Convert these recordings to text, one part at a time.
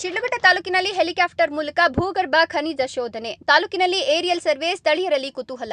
ಶಿಡ್ಲಘಟ್ಟ ತಾಲೂಕಿನಲ್ಲಿ ಹೆಲಿಕಾಪ್ಟರ್ ಮೂಲಕ ಭೂಗರ್ಭ ಖನಿಜ ಶೋಧನೆ. ತಾಲೂಕಿನಲ್ಲಿ ಏರಿಯಲ್ ಸರ್ವೆ ಸ್ಥಳೀಯರಲ್ಲಿ ಕುತೂಹಲ.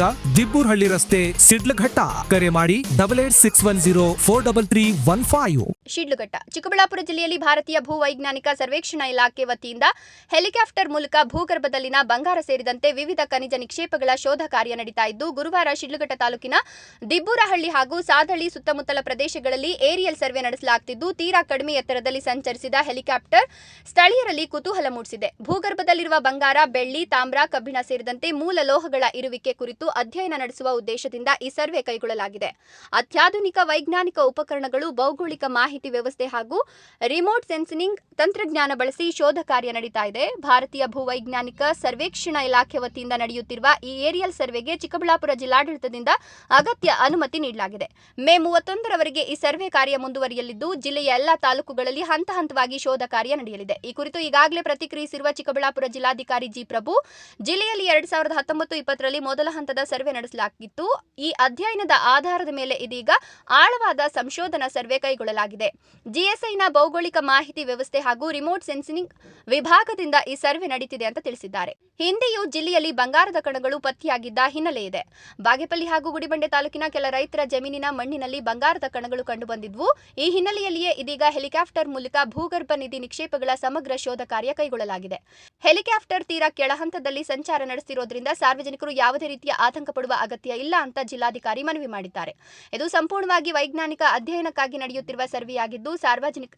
ದಿಬ್ಬೂರ್ಹಳ್ಳಿ ರಸ್ತೆ ಸಿಡ್ಲಘಟ್ಟ. ಕರೆ ಮಾಡಿ double eight six one zero four double three one five Shidlaghatta. Chikkaballapur ಜಿಲ್ಲೆಯಲ್ಲಿ ಭಾರತೀಯ ಭೂವೈಜ್ಞಾನಿಕ ಸರ್ವೇಕ್ಷಣಾ ಇಲಾಖೆ ವತಿಯಿಂದ ಹೆಲಿಕಾಪ್ಟರ್ ಮೂಲಕ ಭೂಗರ್ಭದಲ್ಲಿನ ಬಂಗಾರ ಸೇರಿದಂತೆ ವಿವಿಧ ಖನಿಜ ನಿಕ್ಷೇಪಗಳ ಶೋಧ ಕಾರ್ಯ ನಡೀತಾ ಇದ್ದು, ಗುರುವಾರ ಶಿಡ್ಲುಘಟ್ಟ ತಾಲೂಕಿನ ದಿಬ್ಬೂರಹಳ್ಳಿ ಹಾಗೂ ಸಾದಳ್ಳಿ ಸುತ್ತಮುತ್ತಲ ಪ್ರದೇಶಗಳಲ್ಲಿ ಏರಿಯಲ್ ಸರ್ವೆ ನಡೆಸಲಾಗುತ್ತಿದ್ದು ತೀರಾ ಕಡಿಮೆ ಎತ್ತರದಲ್ಲಿ ಸಂಚರಿಸಿದ ಹೆಲಿಕಾಪ್ಟರ್ ಸ್ಥಳೀಯರಲ್ಲಿ ಕುತೂಹಲ ಮೂಡಿಸಿದೆ. ಭೂಗರ್ಭದಲ್ಲಿರುವ ಬಂಗಾರ, ಬೆಳ್ಳಿ, ತಾಮ್ರ, ಕಬ್ಬಿಣ ಸೇರಿದಂತೆ ಮೂಲ ಲೋಹಗಳ ಇರುವಿಕೆ ಕುರಿತು ಅಧ್ಯಯನ ನಡೆಸುವ ಉದ್ದೇಶದಿಂದ ಈ ಸರ್ವೆ ಕೈಗೊಳ್ಳಲಾಗಿದೆ. ಅತ್ಯಾಧುನಿಕ ವೈಜ್ಞಾನಿಕ ಉಪಕರಣಗಳು, ಭೌಗೋಳಿಕ ಮಾಹಿತಿ ವ್ಯವಸ್ಥೆ ಹಾಗೂ ರಿಮೋಟ್ ಸೆನ್ಸಿನಿಂಗ್ ತಂತ್ರಜ್ಞಾನ ಬಳಸಿ ಶೋಧ ಕಾರ್ಯ ನಡೀತಾ ಇದೆ. ಭಾರತೀಯ ಭೂವೈಜ್ಞಾನಿಕ ಸರ್ವೇಕ್ಷಣಾ ಇಲಾಖೆ ವತಿಯಿಂದ ನಡೆಯುತ್ತಿರುವ ಈ ಏರಿಯಲ್ ಸರ್ವೆಗೆ ಚಿಕ್ಕಬಳ್ಳಾಪುರ ಜಿಲ್ಲಾಡಳಿತದಿಂದ ಅಗತ್ಯ ಅನುಮತಿ ನೀಡಲಾಗಿದೆ. ಮೇ ಮೂವತ್ತೊಂದರವರೆಗೆ ಈ ಸರ್ವೆ ಕಾರ್ಯ ಮುಂದುವರಿಯಲಿದ್ದು, ಜಿಲ್ಲೆಯ ಎಲ್ಲಾ ತಾಲೂಕುಗಳಲ್ಲಿ ಹಂತ ಹಂತವಾಗಿ ಶೋಧ ಕಾರ್ಯ ನಡೆಯಲಿದೆ. ಈ ಕುರಿತು ಈಗಾಗಲೇ ಪ್ರತಿಕ್ರಿಯಿಸಿರುವ ಚಿಕ್ಕಬಳ್ಳಾಪುರ ಜಿಲ್ಲಾಧಿಕಾರಿ ಜಿ. ಪ್ರಭು, ಜಿಲ್ಲೆಯಲ್ಲಿ ಎರಡ್ ಸಾವಿರದ ಹತ್ತೊಂಬತ್ತು ಇಪ್ಪತ್ತರಲ್ಲಿ ಮೊದಲ ಹಂತದ ಸರ್ವೆ ನಡೆಸಲಾಗಿತ್ತು. ಈ ಅಧ್ಯಯನದ ಆಧಾರದ ಮೇಲೆ ಇದೀಗ ಆಳವಾದ ಸಂಶೋಧನಾ ಸರ್ವೆ ಕೈಗೊಳ್ಳಲಾಗಿದೆ. ಜಿಎಸ್ಐನ ಭೌಗೋಳಿಕ ಮಾಹಿತಿ ವ್ಯವಸ್ಥೆ ಹಾಗೂ ರಿಮೋಟ್ ಸೆನ್ಸಿಂಗ್ ವಿಭಾಗದಿಂದ ಈ ಸರ್ವೆ ನಡೀತಿದೆ ಅಂತ ತಿಳಿಸಿದ್ದಾರೆ. ಹಿಂದೆಯೂ ಜಿಲ್ಲೆಯಲ್ಲಿ ಬಂಗಾರದ ಕಣಗಳು ಪತ್ತೆಯಾಗಿದ್ದ ಹಿನ್ನೆಲೆ ಇದೆ. ಬಾಗೇಪಲ್ಲಿ ಹಾಗೂ ಗುಡಿಬಂಡೆ ತಾಲೂಕಿನ ಕೆಲ ರೈತರ ಜಮೀನಿನ ಮಣ್ಣಿನಲ್ಲಿ ಬಂಗಾರದ ಕಣಗಳು ಕಂಡುಬಂದಿದ್ವು. ಈ ಹಿನ್ನೆಲೆಯಲ್ಲಿಯೇ ಇದೀಗ ಹೆಲಿಕಾಪ್ಟರ್ ಮೂಲಕ ಭೂಗರ್ಭ ನಿಧಿ ನಿಕ್ಷೇಪಗಳ ಸಮಗ್ರ ಶೋಧ ಕಾರ್ಯ ಕೈಗೊಳ್ಳಲಾಗಿದೆ. ಹೆಲಿಕಾಪ್ಟರ್ ತೀರಾ ಕೆಳಹಂತದಲ್ಲಿ ಸಂಚಾರ ನಡೆಸಿರೋದ್ರಿಂದ ಸಾರ್ವಜನಿಕರು ಯಾವುದೇ ರೀತಿಯ ಆತಂಕ ಪಡುವ ಅಗತ್ಯ ಇಲ್ಲ ಅಂತ ಜಿಲ್ಲಾಧಿಕಾರಿ ಮನವಿ ಮಾಡಿದ್ದಾರೆ. ಇದು ಸಂಪೂರ್ಣವಾಗಿ ವೈಜ್ಞಾನಿಕ ಅಧ್ಯಯನಕ್ಕಾಗಿ ನಡೆಯುತ್ತಿರುವ ಸರ್ವೆಯಾಗಿದ್ದು ಸಾರ್ವಜನಿಕ,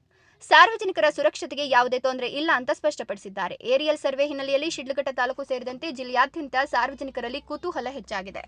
ಸಾರ್ವಜನಿಕರ ಸುರಕ್ಷತೆಗೆ ಯಾವುದೇ ತೊಂದರೆ ಇಲ್ಲ ಅಂತ ಸ್ಪಷ್ಟಪಡಿಸಿದ್ದಾರೆ. ಏರಿಯಲ್ ಸರ್ವೆ ಹಿನ್ನೆಲೆಯಲ್ಲಿ ಶಿಡ್ಲಘಟ್ಟ ತಾಲೂಕು ಸೇರಿದಂತೆ ಜಿಲ್ಲೆಯಾದ್ಯಂತ ಸಾರ್ವಜನಿಕರಲ್ಲಿ ಕುತೂಹಲ ಹೆಚ್ಚಾಗಿದೆ.